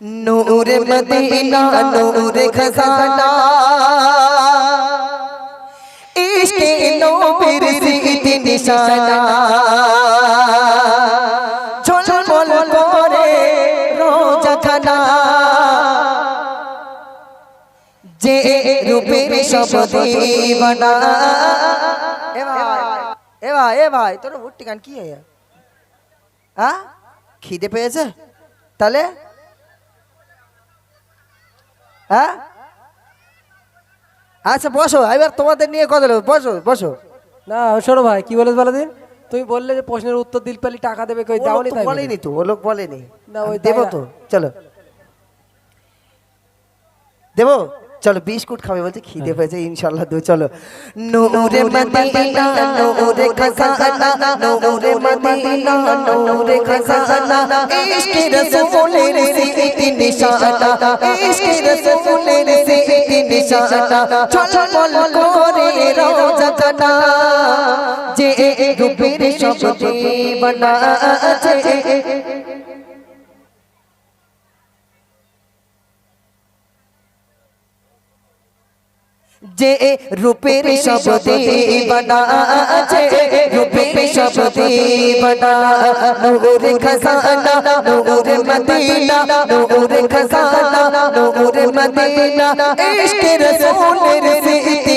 নূরে Medina, নূরে খজানা। ইশকে নবীর স্মৃতি নিশানা। ঝলমল করে রোজাখানা যে রূপের সব দিবানা। এ ভাই এ ভাই এ ভাই, তোর উঠটি গান কি হ্যাঁ খিদে পেয়েছে? তাহলে? হ্যাঁ? আচ্ছা বসো এবার তোমাদের নিয়ে কথা বলব। বসো বসো। না শোনো ভাই কি বলে বলে দিন? তুমি বললে যে প্রশ্নের উত্তর দিল পেলে টাকা দেবে কই দাওনি তাই বলেনি তো ও লোক বলেনি। না, ওই দেবো তো চলো। দেবো? চলো বিস্কুট খাবে বলছে খিদে পেয়েছে ইনশাল্লাহ দু চলো। নূরে মদিনা নূরে খাজানা নূরে মদিনা নূরে খাজানা। ইশকে রাসূলের স্মৃতি নিশানা। ইশকে রাসূলের স্মৃতি নিশানা। চল চল করে রোজা কানা যে রূপের সব জীবনা আছে। যে রূপের শব্দে বনা আছে। রূপের শব্দে বনা নূর খজানা নূর মদিনা নূর খজানা নূর মদিনা। ইশক রাসূলের স্মৃতি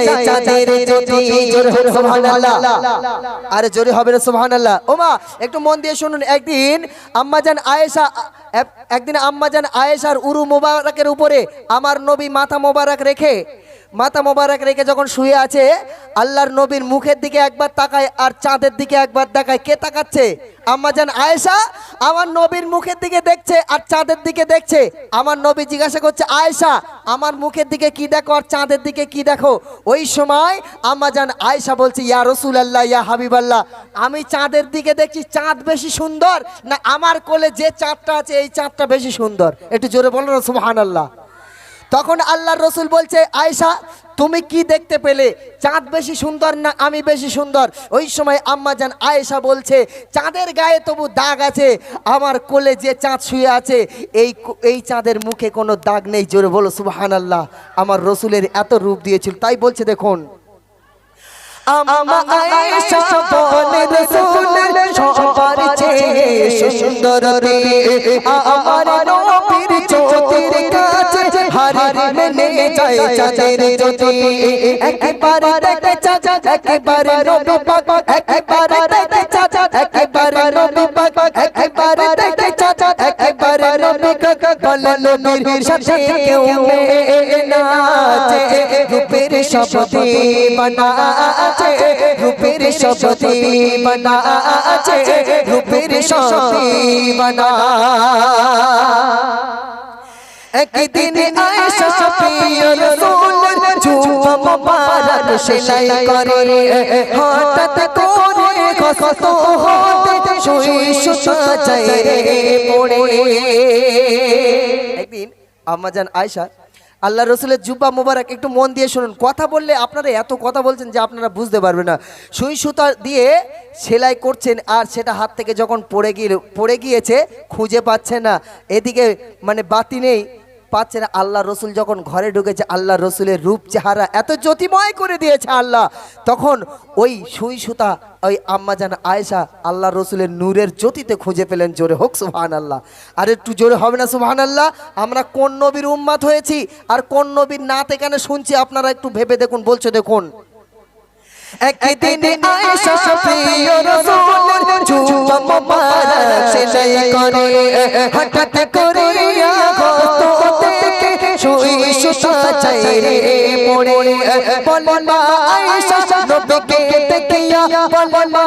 মেনে চাঁদের জ্যোতি জোরে হোক সুবহানাল্লাহ। আরে জোরে হবে না সুবহানাল্লাহ। ওমা একটু মন দিয়ে শুনুন একদিন আম্মাজান আয়েশা এক- একদিন আম্মাজান আয়েশার উরু মোবারকের উপরে আমার নবী মাথা মোবারক রেখে মাথা মোবারক রেখে যখন শুয়ে আছে, আল্লাহর নবীর মুখের দিকে একবার তাকায় আর চাঁদের দিকে একবার দেখায়। কে তাকাচ্ছে? আম্মাজান আয়েশা, আমার নবীর মুখের দিকে দেখছে আর চাঁদের দিকে দেখছে। আমার নবী জিজ্ঞাসা করছে, আয়েশা, আমার মুখের দিকে কি দেখো আর চাঁদের দিকে কি দেখো? ওই সময় আম্মাজান আয়েশা বলছে, ইয়া রসুল আল্লাহ ইয়া হাবিব আল্লাহ আমি চাঁদের দিকে দেখছি, চাঁদ বেশি সুন্দর না আমার কোলে যে চাঁদটা আছে, এই চাঁদটা বেশি সুন্দর? একটু জোরে বলো না সুবহান আল্লাহ তখন আল্লাহর রসুল বলছে আয়েশা তুমি কি দেখতে পেলে? চাঁদ বেশি সুন্দর না আমি বেশি সুন্দর? ওই সময় আম্মা জান আয়েশা বলছে চাঁদের গায়ে তবু দাগ আছে আমার কোলে যে চাঁদ শুয়ে আছে এই এই চাঁদের মুখে কোনো দাগ নেই। জোরে বলো সুবহান আল্লাহ আমার রসুলের এত রূপ দিয়েছিল। তাই বলছে দেখুন। আমার যায় চাঁদের জ্যোতি। একবার দেখে চাচা একবার নবী পাক একবার দেখে চাচা একবার নবী পাক একবার দেখে চাচা একবার নবী পাক বলে নবীর সাথে কেউ নাচে রূপের শব্দে বানা আছে রূপের শব্দে বানা আছে রূপের শব্দে বানা একদিন আয়েশা জুব্বা মুবারক সেলাই করে, হঠাৎ করে কষ্ট হতে যায় পড়ে। একদিন আয়েশা, আল্লাহ রসুলের জুব্বা মুবারক একটু মন দিয়ে শুনুন। কথা বললে আপনারা এত কথা বলছেন যে আপনারা বুঝতে পারবেন না। সুই সুতা দিয়ে সেলাই করছেন আর সেটা হাত থেকে যখন পড়ে গিয়ে, পড়ে গিয়েছে, খুঁজে পাচ্ছে না। এদিকে মানে বাতি নেই পাচ্ছে না। আল্লাহ রসুল যখন ঘরে ঢুকেছে আল্লাহ রসুলের রূপ চেহারা এত জ্যোতিময় করে দিয়েছে আল্লাহ। তখন ওই সুই সুতা ওই আম্মা আম্মাজান আয়েশা আল্লাহ রসুলের নূরের জ্যোতিতে খুঁজে পেলেন। জোরে হোক সুবহান আল্লাহ আর একটু জোরে হবে না সুবহান আল্লাহ আমরা কোন নবীর উম্মাত হয়েছি আর কোন নবীর নাত এখানে শুনছি আপনারা একটু ভেবে দেখুন বলছো দেখুন। একদিন আয়েশা প্রিয় রাসূলের জুব্বা মুবারক সেলাই করে। হঠাৎ করে আগত সুই চাই রে মোরে বলন মা আয়েশা নবীকে দেখিয়া। বলন মা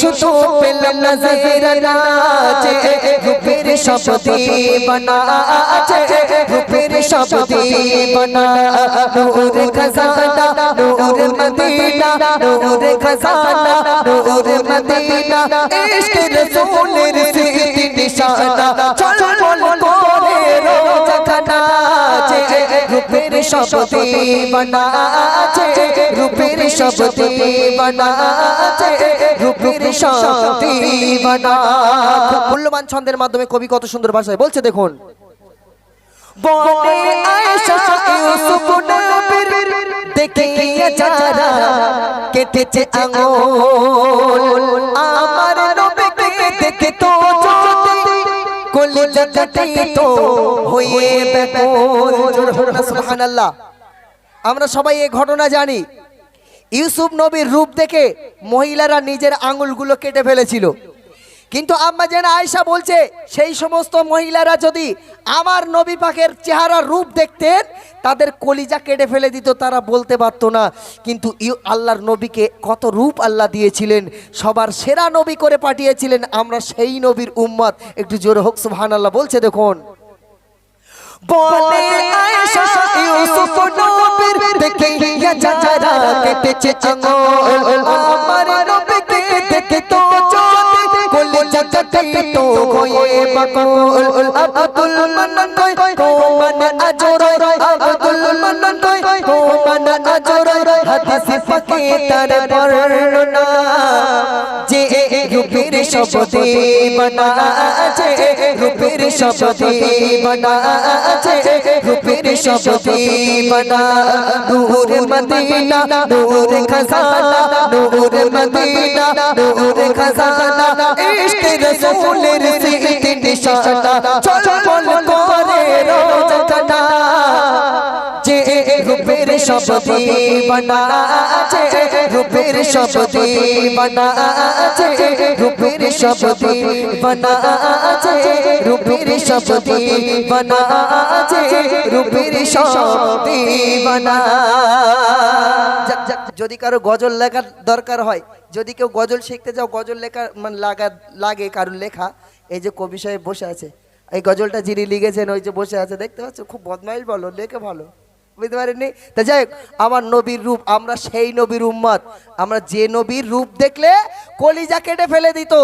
সুতো শব্দে বানা আছে, রূপের শব্দে বনা নূর খজানা, নূর মদিনা, নূর খজানা, নূর মদিনা। ইশক রসূলের সিদ্ধি নিশানা চল চল করে রূপের শব্দে বানা রূপের শব্দে বানা রূপের শব্দে বানা মূল্যবান ছন্দের মাধ্যমে কবি কত সুন্দর ভাষায় বলছে, দেখুন। বনে আয়েশা ইউসুফ নবীর, দেখিয়া যারা কেটেছে আঙুল। আমরা সবাই এই ঘটনা জানি। ইউসুফ নবীর রূপ দেখে মহিলারা নিজের আঙুলগুলো কেটে ফেলেছিল। কিন্তু আম্মা যেন আয়সা বলছে, সেই সমস্ত মহিলারা যদি আমার নবী পাকের চেহারার রূপ দেখতেন, তাদের কলিজা কেটে ফেলে দিত, তারা বলতে পারতো না। কিন্তু আল্লাহর নবীকে কত রূপ আল্লাহ দিয়েছিলেন, সবার সেরা নবী করে পাঠিয়েছিলেন, আমরা সেই নবীর উম্মত। একটু জোরে হোক সুবহান আল্লাহ বলছে দেখুন। বলে আয়েশা, ইউসুফ নবীর দেখে কেটেছে আঙুল। জাগাতে তো হয়ে বাকুল আব্দুল মান্নান কই কো মানে আজর আব্দুল মান্নান কই কো মানে আজর হাদিস পাকে তার বর্ণনা শব্দে বানা আছে রূপের শপথে বানা আছে রূপের শপথে বানা নূর মদিনা, নূর খজানা, নূর মদিনা, নূর খজানা। ইশক রাসূলের সিদ্ধি নিশানা, চল চল রূপের রূপের রূপের রূপের যদি কারও গজল লেখার দরকার হয়, যদি কেউ গজল শিখতে যাও গজল লেখা মানে লাগা, লাগে কারোর লেখা, এই যে কবি সাহেব বসে আছে, এই গজলটা যিনি লিখেছেন, ওই যে বসে আছে, দেখতে পাচ্ছ? খুব বদমাইল বলো লেখে ভালো। বুঝতে পারেননি? তা যাই আমার নবীর রূপ, আমরা সেই নবীর উম্মত। আমরা যে নবীর রূপ দেখলে কলিজা কেটে ফেলে দিত।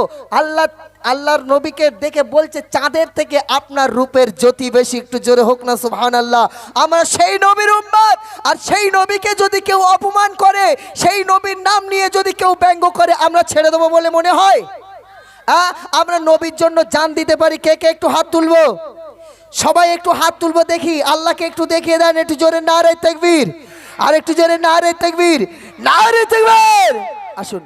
আল্লাহ, আল্লাহর নবীকে দেখে বলছে, চাঁদের থেকে আপনার রূপের জ্যোতি বেশি, একটু জোরে হোক না সুবহান আল্লাহ আমরা সেই নবীর উম্মত, আর সেই নবীকে যদি কেউ অপমান করে, সেই নবীর নাম নিয়ে যদি কেউ ব্যঙ্গ করে, আমরা ছেড়ে দেবো বলে মনে হয়? আমরা নবীর জন্য জান দিতে পারি, কে কে, একটু হাত তুলবো? সবাই একটু হাত তুলবো দেখি, আল্লাহকে একটু দেখিয়ে দেন, একটু জোরে না রে তেকবীর। আর একটু জোরে না রে তেকবীর না রে তেকবীর। আসুন।